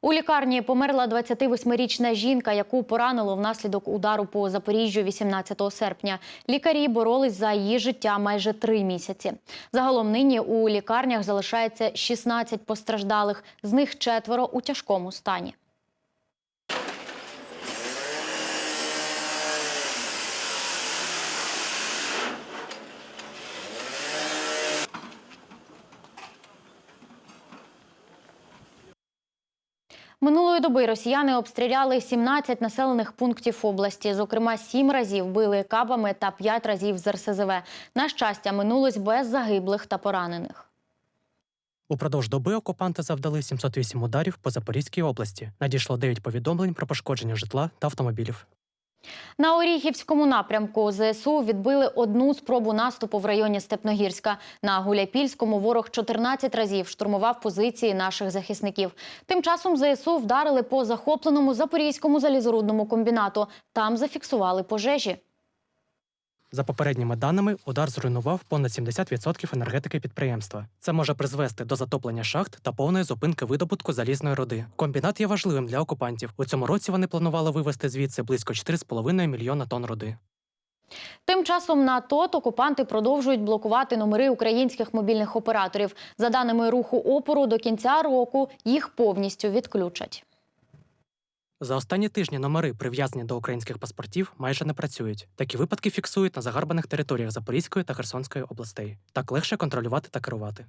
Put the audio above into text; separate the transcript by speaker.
Speaker 1: У лікарні померла 28-річна жінка, яку поранило внаслідок удару по Запоріжжю 18 серпня. Лікарі боролись за її життя майже три місяці. Загалом нині у лікарнях залишається 16 постраждалих, з них четверо у тяжкому стані. Минулої доби росіяни обстріляли 17 населених пунктів області. Зокрема, 7 разів били кабами та 5 разів з РСЗВ. На щастя, минулось без загиблих та поранених.
Speaker 2: Упродовж доби окупанти завдали 708 ударів по Запорізькій області. Надійшло 9 повідомлень про пошкодження житла та автомобілів.
Speaker 1: На Оріхівському напрямку ЗСУ відбили одну спробу наступу в районі Степногірська. На Гуляйпільському ворог 14 разів штурмував позиції наших захисників. Тим часом ЗСУ вдарили по захопленому Запорізькому залізорудному комбінату. Там зафіксували пожежі.
Speaker 2: За попередніми даними, удар зруйнував понад 70% енергетики підприємства. Це може призвести до затоплення шахт та повної зупинки видобутку залізної руди. Комбінат є важливим для окупантів. У цьому році вони планували вивезти звідси близько 4,5 мільйона тонн руди.
Speaker 1: Тим часом на ТОТ окупанти продовжують блокувати номери українських мобільних операторів. За даними руху опору, до кінця року їх повністю відключать.
Speaker 2: За останні тижні номери, прив'язані до українських паспортів, майже не працюють. Такі випадки фіксують на загарбаних територіях Запорізької та Херсонської областей. Так легше контролювати та керувати.